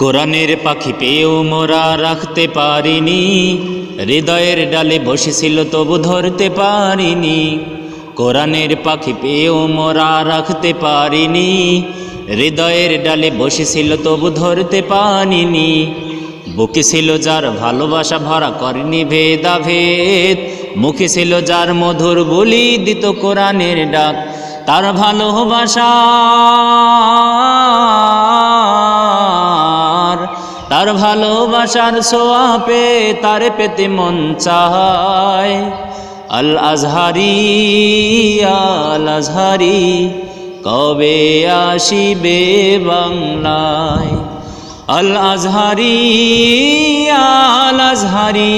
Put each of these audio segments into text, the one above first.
কোরআনের পাখি পেয়েও মোরা রাখতে পারিনি, হৃদয়ের ডালে বসেছিল তবু ধরতে পারিনি। কোরআনের পাখি পেয়েও মোরা রাখতে পারিনি, হৃদয়ের ডালে বসেছিল তবু ধরতে পারিনি। বুকে ছিল যার ভালোবাসা ভরা করেনি ভেদাভেদ, মুখে ছিল যার মধুর বলি দিত কোরআনের ডাক, তার ভালোবাসার তার ভালোবাসার সোয়া পে তার পেতে মন চায়। আল আজহারি আল আজহারি, কবে আসিবে বাংলায়? আল আজহারি আল আজহারি,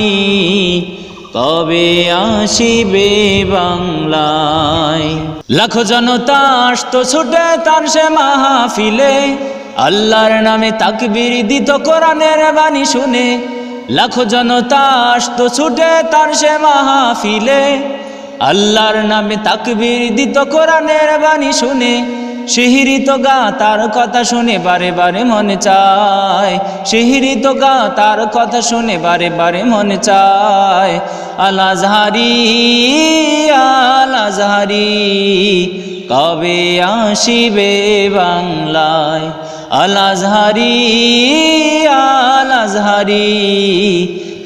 কবে আসিবে বাংলায়? লাখ জনতা আসতো ছুটে তার সে মাহফিলে আল্লাহর নামে তাকবীর দিত কোরআনের বাণী শুনে। লাখ জনতা আসতো ছুটে তার সে মাহফিলে। আল্লাহর নামে তাকবীর দিত কোরআনের বাণী শুনে। শিহিরিত গা তার কথা শুনে বারে বারে মনে চায়। শিহিরিত গা তার কথা শুনে বারে বারে মনে চায়। আলাজহারি আলাজহারি কবে আসিবে বাংলায়? আলাজহারি আলাজহারি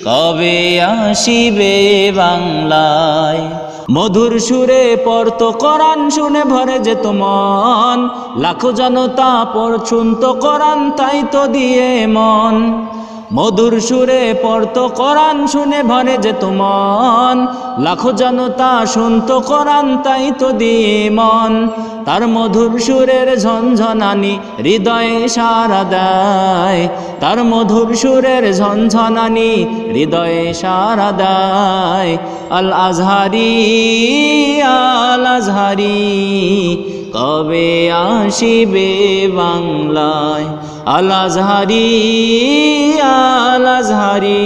কবে আসিবে বাংলায়? মধুর সুরে পড়ত করান শুনে ভরে যেত মন। লাখো জনতা পড়, শুনত করান তাই তো দিয়ে মন। মধুর সুরে পড়ত কোরআন, শুনে ভরে যেত মন। লাখো জনতা শুনত কোরআন, তাই তো দিয়ে মন। তার মধুর সুরের ঝনঝনানি হৃদয়ে সারা দেয়। তার মধুর সুরের ঝনঝনানি হৃদয়ে সারা দেয়। আল আজহারি আল আজহারি, কবে আসিবে বাংলায়? আল আজহারি আল আজহারি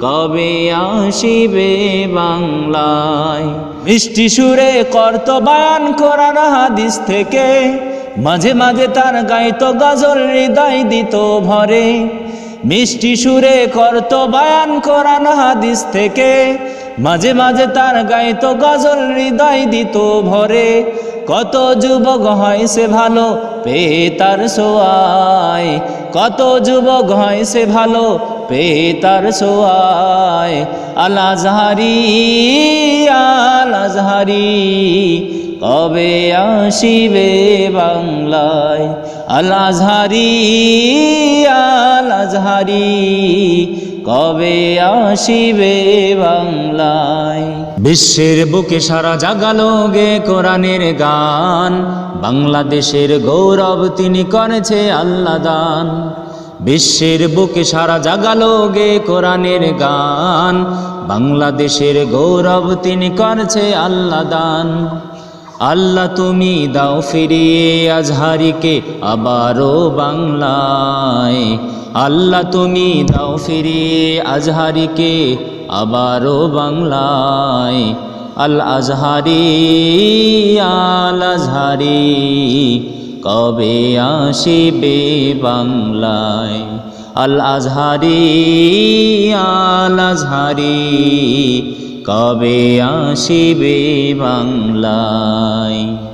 কবে আসিবে বাংলায়? মিষ্টি সুরে কর্ত বায়ান করার হাদিস থেকে, মাঝে মাঝে তার গাইতো গজল হৃদয় দিত ভরে। মিষ্টি সুরে করত বায়ান কোরআন হাদিস থেকে মাঝে মাঝে তার গাইতো গজল হৃদয় দিত ভরে। কত যুবক হয় সে ভালো, পেয়ে তার সোয়ায়। কত যুবক হয় সে ভালো, পেয়ে তার সোয়ায়। আলাজহারি আলাজহারি কবে আসিবে বাংলায়? আল আজহারি আল আজহারি কবে আসিবে বাংলায়? বিশ্বের বুকে সারা জাগালো গে কোরআনের গান। বাংলাদেশের গৌরব তিনি করেছে আল্লাহ দান। বিশ্বের বুকে সারা জাগালো গে কোরআনের গান। বাংলাদেশের গৌরব তিনি করেছে আল্লাহ দান। আল্লাহ তুমি দাও ফিরিয়ে আজহারিকে আবারও বাংলায়। আল্লাহ তুমি দাও ফিরিয়ে আজহারিকে আবারও বাংলায়। আল আজহারি আল আজহারি, কবে আসিবে বাংলায়? আল আজহারি আল আজহারি কবে আসিবে বাংলায়?